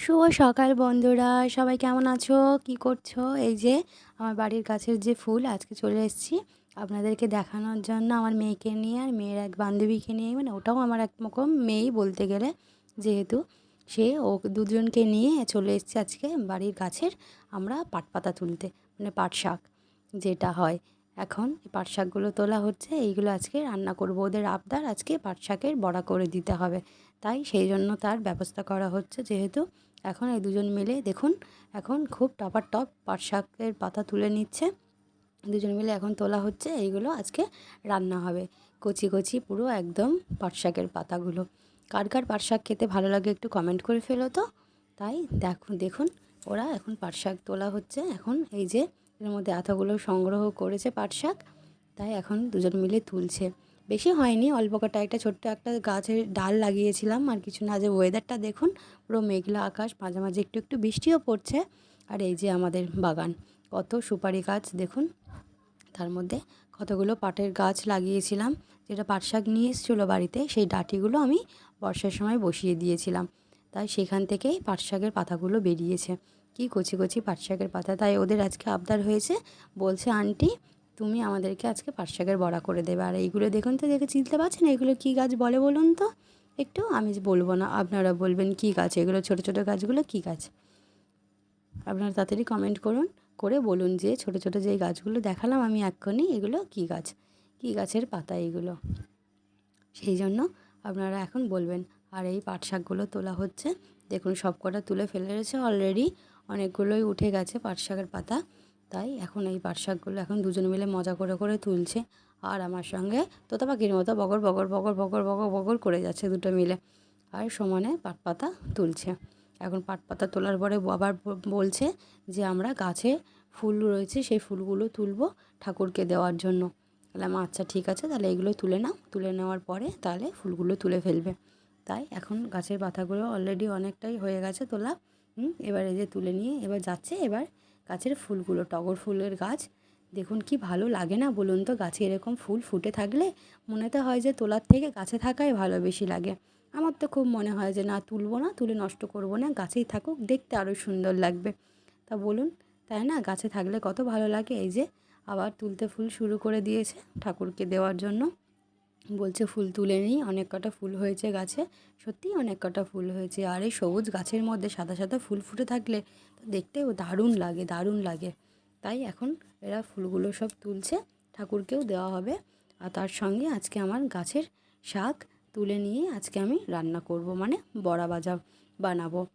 শুভ সকাল বন্ধুরা, সবাই কেমন আছো? কি করছ? এই যে আমার বাড়ির গাছের যে ফুল, আজকে চলে এসেছি আপনাদেরকে দেখানোর জন্য আমার মেয়েকে নিয়ে আর মেয়ের এক বান্ধবীকে নিয়ে। মানে ওটাও আমার এক রকম মেয়েই বলতে গেলে, যেহেতু সে ও দুজনকে নিয়ে চলে এসেছি আজকে বাড়ির গাছের আমরা পাট পাতা তুলতে মানে পাট শাক যেটা হয়। এখন পাট শাকগুলো তোলা হচ্ছে, এইগুলো আজকে রান্না করব। ওদের আবদার আজকে পাট শাকের বড়া করে দিতে হবে। তাই সেই জন্য তার ব্যবস্থা করা হচ্ছে, যেহেতু এখন এই দুজন মিলে দেখুন, এখন খুব টপার টপ পাট শাকের পাতা তুলে নিচ্ছে। দুজন মিলে এখন তোলা হচ্ছে, এইগুলো আজকে রান্না হবে। কচি কচি পুরো একদম পাট শাকের পাতাগুলো। কার কার পাট শাক খেতে ভালো লাগে একটু কমেন্ট করে ফেলো তো। তাই দেখুন দেখুন, ওরা এখন পাট শাক তোলা হচ্ছে। এখন এই যে এর মধ্যে আথাগুলো সংগ্রহ করেছে পাট শাক। তাই এখন দুজন মিলে তুলছে। বেশি হয়নি, অল্প কটা একটা ছোট্ট একটা গাছের ডাল লাগিয়েছিলাম। আর কিছু না, যে ওয়েদারটা দেখুন, পুরো মেঘলা আকাশ মাঝে মাঝে একটু একটু বৃষ্টিও পড়ছে। আর এই যে আমাদের বাগান, কত সুপারি গাছ দেখুন। তার মধ্যে কতগুলো পাটের গাছ লাগিয়েছিলাম। যেটা পাট শাক নিয়ে এসেছিল বাড়িতে, সেই ডাঁটিগুলো আমি বর্ষার সময় বসিয়ে দিয়েছিলাম। তাই সেখান থেকেই পাট শাকের পাতাগুলো বেরিয়েছে। কি কচি কচি পাট শাকের পাতা, তাই ওদের আজকে আবদার হয়েছে। বলছে, আন্টি তুমি আমাদেরকে আজকে পাট শাকের বড়া করে দেবে। আর এইগুলো দেখুন তো, দেখে চিনতে পারছেন? এগুলো কী গাছ বলে বলুন তো? একটু আমি বলব না, আপনারা বলবেন কী গাছ? এগুলো ছোটো ছোটো গাছগুলো কী গাছ? আপনারা তাড়াতাড়ি কমেন্ট করুন, করে বলুন যে ছোটো ছোটো যেই গাছগুলো দেখালাম আমি এক্ষুনি, এগুলো কী গাছ? কী গাছের পাতা এগুলো? সেই জন্য আপনারা এখন বলবেন, আর এই পাট শাকগুলো তোলা হচ্ছে? দেখুন সব কটা তুলে ফেলে রয়েছে অলরেডি অনেকগুলোই উঠে গেছে পাট শাকের পাতা। তাই এখন এই পাট শাকগুলো এখন দুজন মিলে মজা করে করে তুলছে। আর আমার সঙ্গে তোতা পাখির মতো বগর বগর বগর বগর বগর বগর করে যাচ্ছে দুটো মিলে। আর সমানে পাট পাতা তুলছে। এখন পাট পাতা তোলার পরে আবার বলছে যে আমরা গাছে ফুল রয়েছে, সেই ফুলগুলো তুলবো ঠাকুরকে দেওয়ার জন্য। বললাম আচ্ছা ঠিক আছে, তাহলে এগুলো তুলে নাও। তুলে নেওয়ার পরে তাহলে ফুলগুলো তুলে ফেলবে। তাই এখন গাছের পাতাগুলো অলরেডি অনেকটাই হয়ে গেছে তোলা। এবার এই যে তুলে নিয়ে এবার যাচ্ছে, এবার গাছের ফুলগুলো, টগর ফুলের গাছ। দেখুন কি ভালো লাগে না বলুন তো? গাছে এরকম ফুল ফুটে থাকলে মনে তো হয় যে তোলার থেকে গাছে থাকাই ভালো বেশি লাগে। আমার তো খুব মনে হয় যে না, তুলবো না, তুলে নষ্ট করব না, গাছেই থাকুক, দেখতে আরও সুন্দর লাগবে। তা বলুন, তাই না? গাছে থাকলে কত ভালো লাগে? এই যে আবার তুলতে ফুল শুরু করে দিয়েছে ঠাকুরকে দেওয়ার জন্য। বলছে ফুল তুলে নিই, অনেক কটা ফুল হয়েছে গাছে, সত্যিই অনেক কটা ফুল হয়েছে। আর এই সবুজ গাছের মধ্যে সাদা সাদা ফুল ফুটে থাকলে তো দেখতেও দারুণ লাগে দারুণ লাগে। তাই এখন এরা ফুলগুলো সব তুলছে, ঠাকুরকেও দেওয়া হবে। আর তার সঙ্গে আজকে আমার গাছের শাক তুলে নিয়ে আজকে আমি রান্না করব মানে বড়া ভাজা বানাবো।